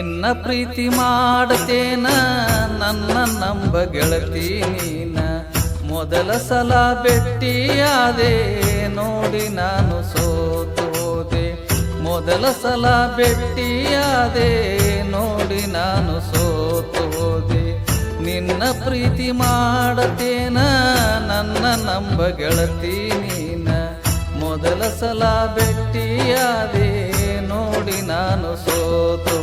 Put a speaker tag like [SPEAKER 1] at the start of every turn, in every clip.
[SPEAKER 1] ನಿನ್ನ ಪ್ರೀತಿ ಮಾಡತೇನ, ನನ್ನ ನಂಬ ಗೆಳತಿ ನೀನ. ಮೊದಲ ಸಲ ಬೆಟ್ಟಿಯಾದೆ ನೋಡಿ ನಾನು ಸೋತು ಹೋದೆ ಮೊದಲ ಸಲ ಬೆಟ್ಟಿಯಾದೆ ನೋಡಿ ನಾನು ಸೋತೋದೆ. ನಿನ್ನ ಪ್ರೀತಿ ಮಾಡತೇನ, ನನ್ನ ನಂಬ ಗೆಳತಿ ನೀನ. ಮೊದಲ ಸಲ ಭೆಟ್ಟಿಯಾದೆ ನೋಡಿ ನಾನು ಸೋತು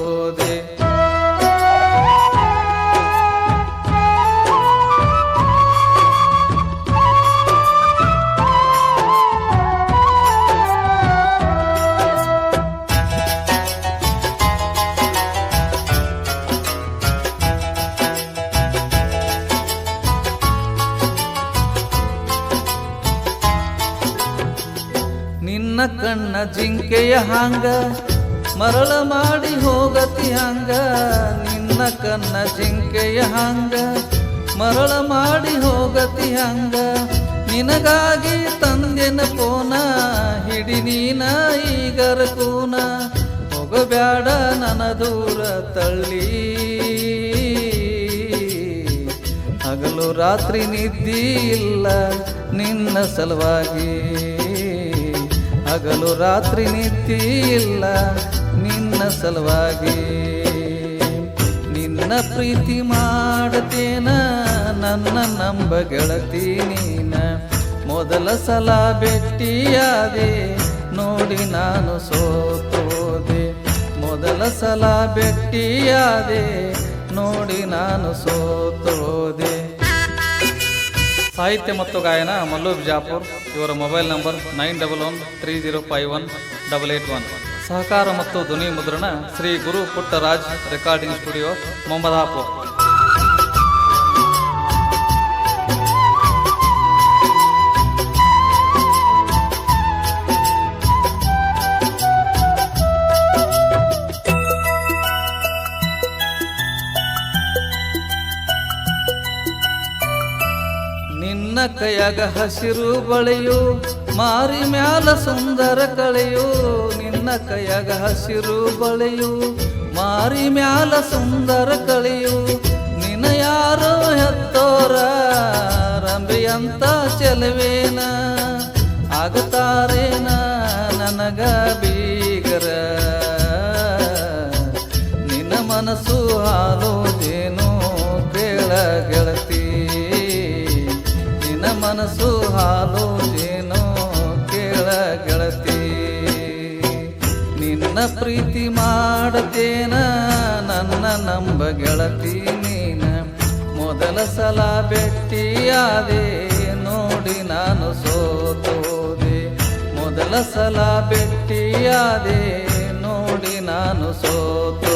[SPEAKER 1] ನಿನ್ನ ಕಣ್ಣ ಜಿಂಕೆಯ ಹಾಂಗ, ಮರಳ ಮಾಡಿ ಹೋಗತಿ ಹಂಗ, ನಿನ್ನ ಕಣ್ಣ ಜಿಂಕೆಯ ಹಾಂಗ, ಮರಳ ಮಾಡಿ ಹೋಗತಿ ಹಂಗ, ನಿನಗಾಗಿ ತಂದೆನ ಕೋನ, ಹಿಡಿ ನೀನ ಈಗರ ಕೂನ, ಹೋಗಬ್ಯಾಡ ನನ್ನ ದೂರ ತಳ್ಳಿ. ಹಗಲು ರಾತ್ರಿ ನಿದ್ದಿ ಇಲ್ಲ ನಿನ್ನ ಸಲುವಾಗಿ. ಹಗಲು ರಾತ್ರಿ ನಿತ್ಯ ಇಲ್ಲ ನಿನ್ನ ಸಲುವಾಗಿ ನಿನ್ನ ಪ್ರೀತಿ ಮಾಡತೇನ. ನನ್ನ ನಂಬ ಗೆಳತಿ ನೀನ. ಮೊದಲ ಸಲ ಭೆಟ್ಟಿಯಾದೆ ನೋಡಿ ನಾನು ಸೋತೋದೆ. ಮೊದಲ ಸಲ ಬೆಟ್ಟಿಯಾದೆ ನೋಡಿ ನಾನು ಸೋತೋದೆ ಸಾಹಿತ್ಯ ಮತ್ತು ಗಾಯನ ಮಲ್ಲು ಬಿಜಾಪುರ್. ಇವರ mobile number nine double one three zero five one double eight one. ಸಹಕಾರ ಮತ್ತು ಧ್ವನಿ ಮುದ್ರಣ ಶ್ರೀ ಗುರು ಪುಟ್ಟರಾಜ್ ರೆಕಾರ್ಡಿಂಗ್ ಸ್ಟುಡಿಯೋ ಮೊಹಮ್ಮದಾಪುರ್ ನಿನ್ನ ಕೈಯಾಗ ಹಸಿರು ಬಳೆಯೋ, ಮಾರಿ ಮ್ಯಾಲ ಸುಂದರ ಕಳೆಯು, ನಿನ್ನ ಕೈಯಾಗ ಹಸಿರು ಬಳೆಯೋ, ಮಾರಿ ಮ್ಯಾಲ ಸುಂದರ ಕಳೆಯು, ನಿನ್ನ ಯಾರೋ ಹೆತ್ತೋರ ರಂಬೆಯಂತ ಚೆಲುವೇನ, ಆಗುತ್ತಾರೇನ ನನಗ ಬೀಗರ? ನಿನ್ನ ಮನಸ್ಸು ಹಾಲು ಜೇನು ಕೇಳ ಗೆಳತಿ. ಮನಸ್ಸು ಹಾಲು ಜೇನು ಕೇಳ ಗೆಳತಿ. ನಿನ್ನ ಪ್ರೀತಿ ಮಾಡತೇನ ನನ್ನ ನಂಬ ಗೆಳತಿ ನೀನ. ಮೊದಲ ಸಲ ಭೆಟ್ಟಿಯಾದೆ ನೋಡಿ ನಾನು ಸೋತೋದೆ. ಮೊದಲ ಸಲ ಭೆಟ್ಟಿಯಾದೆ ನೋಡಿ ನಾನು ಸೋತೋದೆ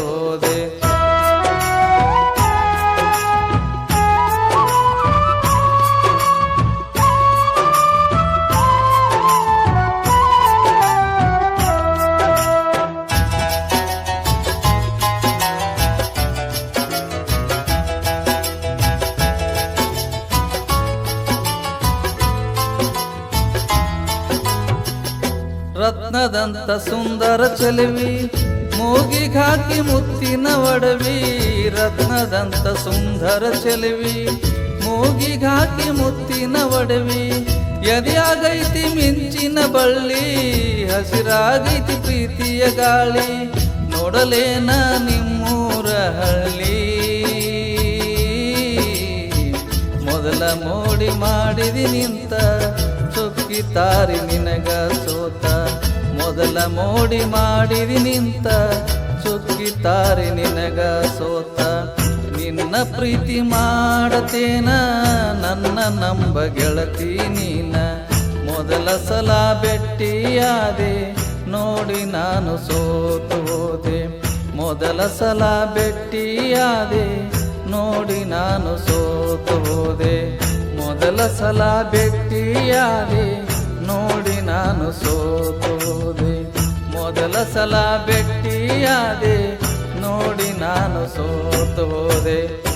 [SPEAKER 1] ರತ್ನದಂತ ಸುಂದರ ಚಲವಿ ಮೂಗಿಗಾಕಿ ಮುತ್ತಿನ ಒಡವಿ, ರತ್ನದಂತ ಸುಂದರ ಚಲವಿ ಮೂಗಿಗಾಕಿ ಮುತ್ತಿನ ಒಡವಿ, ಎದೆಯಾಗೈತಿ ಮಿಂಚಿನ ಬಳ್ಳಿ, ಹಸಿರಾಗೈತಿ ಪ್ರೀತಿಯ ಗಾಳಿ, ನೋಡಲೇನ ನಿಮ್ಮೂರ ಹಳ್ಳಿ. ಮೊದಲ ಮೋಡಿ ಮಾಡಿದಿ ನಿಂತ ಸುಕ್ಕಿ ತಾರಿ ನಿನಗ ಸೋತ. ಮೊದಲ ಮೋಡಿ ಮಾಡಿರಿ ನಿಂತ ಚುಕ್ಕಿತಾರೆ ನಿನಗ ಸೋತ. ನಿನ್ನ ಪ್ರೀತಿ ಮಾಡತೇನ, ನನ್ನ ನಂಬ ಗೆಳತಿ ನೀನ. ಮೊದಲ ಸಲ ಬೆಟ್ಟಿಯಾದೆ, ನೋಡಿ ನಾನು ಸೋತು ಹೋದೆ. ಮೊದಲ ಸಲ ಬೆಟ್ಟಿಯಾದೆ, ನೋಡಿ ನಾನು ಸೋತು ಹೋದೆ. ಮೊದಲ ಸಲ ಬೆಟ್ಟಿಯಾದೆ, ನೋಡಿ ನಾನು ಸೋತೋದೆ. ಮೊದಲ ಸಲ ಭೆಟ್ಟಿಯಾದೆ ನೋಡಿ ನಾನು ಸೋತೋದೆ.